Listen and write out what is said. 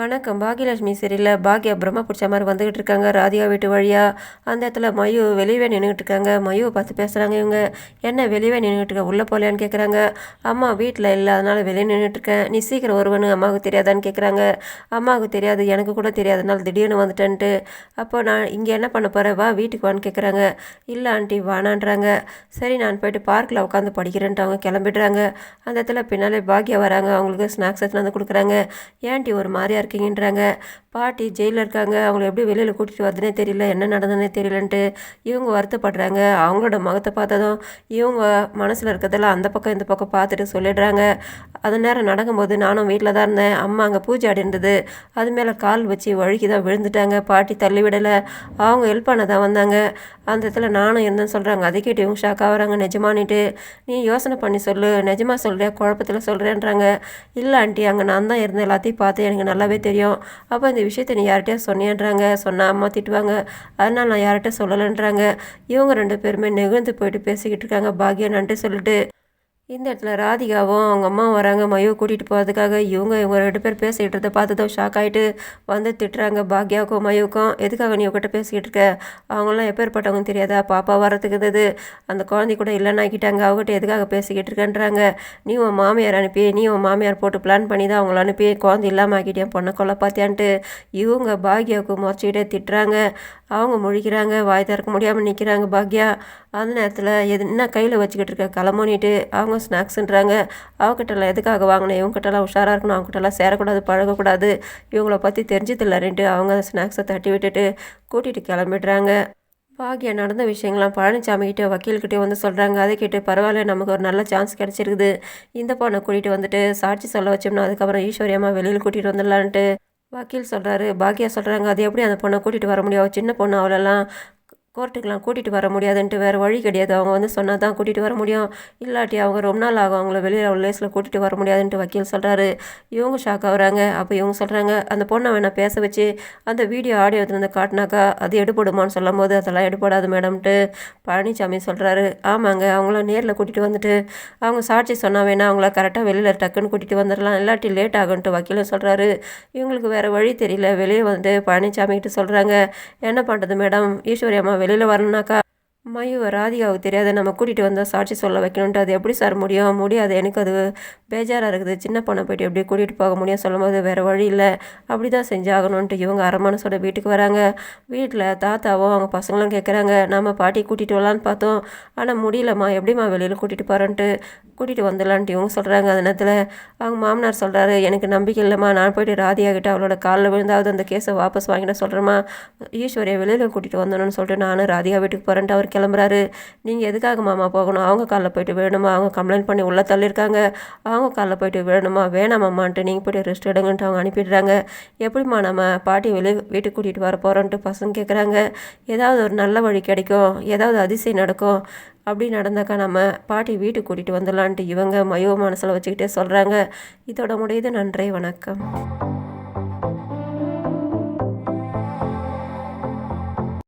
வணக்கம். பாகியலட்சுமி சரியில்லை பாக்யா பிரம்ம பிடிச்ச மாதிரி வந்துக்கிட்டு இருக்காங்க. ராதிகா வீட்டு வழியாக அந்த இடத்துல மயு வெளியவே நின்றுக்கிட்டு இருக்காங்க. மயுவை பார்த்து பேசுகிறாங்க இவங்க. என்ன வெளியவே நின்றுக்கிட்டு இருக்க? உள்ளே போகலையான்னு கேட்குறாங்க அம்மா வீட்டில் இல்லை அதனால் வெளியே நின்றுட்டுருக்கேன் நீ சீக்கிரம் ஒருவனு அம்மாவுக்கு தெரியாதான்னு கேட்குறாங்க அம்மாவுக்கு தெரியாது எனக்கு கூட தெரியாதனால திடீர்னு வந்துட்டேன்ட்டு. அப்போ நான் இங்கே என்ன பண்ண போகிறேன் வா வீட்டுக்கு வான்னு கேட்குறாங்க இல்லை ஆண்டி வானான்றாங்க. சரி நான் போயிட்டு பார்க்கில் உட்காந்து படிக்கிறேன்ட்டு அவங்க கிளம்பிடுறாங்க. அந்த இடத்துல பின்னாலே பாக்யா வராங்க. அவங்களுக்கு ஸ்நாக்ஸ் எடுத்துகிட்டு வந்து கொடுக்குறாங்க. ஏன்டி ஒரு மாதிரியாக இருக்கீங்கன்றாங்க. பாட்டி ஜெயிலில் இருக்காங்க. அவங்கள எப்படி வெளியில் கூட்டிகிட்டு வரதுனே தெரியல. என்ன நடந்ததுனே தெரியலன்ட்டு இவங்க வருத்தப்படுறாங்க. அவங்களோட முகத்தை பார்த்ததும் இவங்க மனசில் இருக்கிறதெல்லாம் அந்த பக்கம் இந்த பக்கம் பார்த்துட்டு சொல்லிடுறாங்க. அது நேரம் நடக்கும்போது நானும் வீட்டில் தான் இருந்தேன். அம்மா அங்கே பூஜை அடிந்தது அது மேலே கால் வச்சு வழுக்கி தான் விழுந்துட்டாங்க. பாட்டி தள்ளி விடலை. அவங்க ஹெல்ப் பண்ண தான் வந்தாங்க. அந்த இடத்துல நானும் இருந்தேன்னு சொல்கிறாங்க அதை கேட்டு இவங்க ஷாக் ஆகிறாங்க. நிஜமானிட்டு நீ யோசனை பண்ணி சொல்லு. நிஜமாக சொல்கிறேன் குழப்பத்தில் சொல்கிறேன்றாங்க இல்லை ஆண்டி. அங்கே நான் தான் இருந்தேன். எல்லாத்தையும் பார்த்து எனக்கு நல்லாவே தெரியும். அப்போ இந்த விஷயத்தை நீ யார்கிட்டயா சொன்னியன்றாங்க சொன்னால் அம்மா திட்டுவாங்க. அதனால் நான் யார்கிட்ட சொல்லலைன்றாங்க. இவங்க ரெண்டு பேருமே நெகிழ்ந்து போயிட்டு பேசிக்கிட்டு இருக்காங்க. பாக்யா நன்றி சொல்லிட்டு. இந்த இடத்துல ராதிகாவும் அவங்க அம்மா வராங்க. மயோ கூட்டிகிட்டு போகிறதுக்காக இவங்க இவங்க ரெண்டு பேர் பேசிக்கிட்டு இருந்த பார்த்ததும் ஷாக் ஆகிட்டு வந்து திட்டுறாங்க. பாக்யாவுக்கும் மயோக்கும் எதுக்காக நீ உங்ககிட்ட பேசிக்கிட்டு இருக்க? அவங்களாம் எப்பேற்பட்டவங்க தெரியாதா? பாப்பா வரத்துக்கு இருந்தது. அந்த குழந்தை கூட இல்லைன்னு ஆக்கிட்டாங்க அவங்ககிட்ட எதுக்காக பேசிக்கிட்டு இருக்கேன்றாங்க? நீ உன் மாமியார் அனுப்பி நீ உன் மாமியார் போட்டு பிளான் பண்ணி தான் அவங்கள அனுப்பி குழந்தை இல்லாமல் ஆக்கிட்டேன் பொண்ணை கொலை பார்த்தியான்ட்டு. இவங்க பாக்யாவுக்கு முறைச்சிக்கிட்டே திட்டுறாங்க. அவங்க முழிக்கிறாங்க வாய் திறக்க முடியாமல் நிற்கிறாங்க பாக்யா. அந்த நேரத்தில் எது என்ன கையில் வச்சுக்கிட்டு இருக்க? கிளம்புனிட்டு அவங்க ஸ்நாக்ஸுன்றாங்க அவகிட்டலாம் எதுக்காக வாங்கினேன் இவங்ககிட்டலாம் உஷாராக இருக்கணும். அவங்ககிட்டலாம் சேரக்கூடாது பழகக்கூடாது. இவங்கள பற்றி தெரிஞ்சதில்லன்ட்டு அவங்க ஸ்நாக்ஸை தட்டி விட்டுட்டு கூட்டிகிட்டு கிளம்பிடுறாங்க. பாக்யா நடந்த விஷயங்கள்லாம் பழனிசாமி கிட்டே வக்கீல்கிட்டே வந்து சொல்கிறாங்க அதை கேட்டு பரவாயில்ல நமக்கு ஒரு நல்ல சான்ஸ் கிடச்சிருக்குது. இந்த பொண்ணை கூட்டிகிட்டு வந்துட்டு சாட்சி சொல்ல வச்சோம்னா அதுக்கப்புறம் ஈஸ்வரியம்மா வெளியில் கூட்டிகிட்டு வந்துடலான்ட்டு வக்கீல் சொல்கிறாரு பாக்கியா சொல்கிறாங்க அது எப்படி அந்த பொண்ணை கூட்டிகிட்டு வர முடியும்? சின்ன பொண்ணு அவளெல்லாம் கோர்ட்டுக்கெலாம் கூட்டிகிட்டு வர முடியாதுன்ட்டு வேறு வழி கிடையாது. அவங்க வந்து சொன்னால் தான் கூட்டிகிட்டு வர முடியும். இல்லாட்டி அவங்க ரொம்ப நாள் ஆகும். அவங்கள வெளியில் அவ்வளோ லேஸில் கூட்டிகிட்டு வர முடியாதுன்ட்டு வக்கீல் சொல்கிறாரு இவங்க ஷாக் ஆகுறாங்க. அப்போ இவங்க சொல்கிறாங்க அந்த பொண்ணை வேணால் பேச வச்சு அந்த வீடியோ ஆடியோ எடுத்துருந்து காட்டினாக்கா அது எடுபடுமான்னு சொல்லும் போது அதெல்லாம் எடுபடாது மேடம்ட்டு பழனிசாமி சொல்கிறாரு ஆமாங்க அவங்கள நேரில் கூட்டிகிட்டு வந்துட்டு அவங்க சாட்சி சொன்னால் வேணா அவங்கள கரெக்டாக வெளியில் டக்குன்னு கூட்டிகிட்டு வந்துடலாம். இல்லாட்டி லேட் ஆகுன்ட்டு வக்கீலும் சொல்கிறாரு இவங்களுக்கு வேறு வழி தெரியல. வெளியே வந்து பழனிசாமி கிட்ட சொல்கிறாங்க என்ன பண்ணுறது மேடம்? ஈஸ்வரி அம்மா வெளியில் வரணுனாக்கா மயுவை ராதிகாவுக்கு தெரியாத நம்ம கூட்டிகிட்டு வந்தால் சாட்சி சொல்ல வைக்கணுன்ட்டு அது எப்படி சார் முடியும்? முடியாது. எனக்கு அது பேஜாராக இருக்குது. சின்ன பொண்ணை போய்ட்டு எப்படி கூட்டிகிட்டு போக முடியும். சொல்லும்போது வேறு வழி இல்லை. அப்படி தான் செஞ்சாகணுன்ட்டு இவங்க அரமனசோட வீட்டுக்கு வராங்க. வீட்டில் தாத்தாவும் அவங்க பசங்களும் கேட்குறாங்க நம்ம பாட்டி கூட்டிகிட்டு வரலான்னு பார்த்தோம். ஆனால் முடியலம்மா. எப்படிம்மா வெளியில் கூட்டிகிட்டு போகிறேன்ட்டு கூட்டிகிட்டு வந்துடலான்ட்டு இவங்க சொல்கிறாங்க அந்த நேரத்தில் அவங்க மாமனார் சொல்கிறாரு எனக்கு நம்பிக்கை இல்லைம்மா. நான் போய்ட்டு ராதியாகிட்ட அவளோட காலில் விழுந்தாவது அந்த கேஸை வாபஸ் வாங்கிட சொல்கிறேம்மா ஈஸ்வரியை வெளியில் கூட்டிகிட்டு வந்தணும்னு சொல்லிட்டு நானும் ராதிகா வீட்டுக்கு போகிறேன்ட்டு அவர் கிளம்புறாரு. நீங்கள் எதுக்காக மாமா போகணும்? அவங்க காலில் போயிட்டு வேணுமா அவங்க கம்ப்ளைண்ட் பண்ணி உள்ளே தள்ளியிருக்காங்க. அவங்க காலில் போயிட்டு வேணுமா வேணாமாம்மான்ட்டு நீங்கள் போய்ட்டு ரெஸ்ட் எடுங்கன்ட்டு அவங்க அனுப்பிடுறாங்க. எப்படிம்மா நம்ம பாட்டி வெளியே வீட்டுக்கு கூட்டிகிட்டு வர போகிறோன்ட்டு பசங்க கேட்குறாங்க ஏதாவது ஒரு நல்ல வழி கிடைக்கும். ஏதாவது அதிசயம் நடக்கும். அப்படி நடந்தாக்கா நம்ம பாட்டி வீட்டுக்கு கூட்டிகிட்டு வந்துடலான்ட்டு இவங்க மயோ மனசில் வச்சுக்கிட்டே சொல்கிறாங்க இதோட முடியுது. நன்றி. வணக்கம்.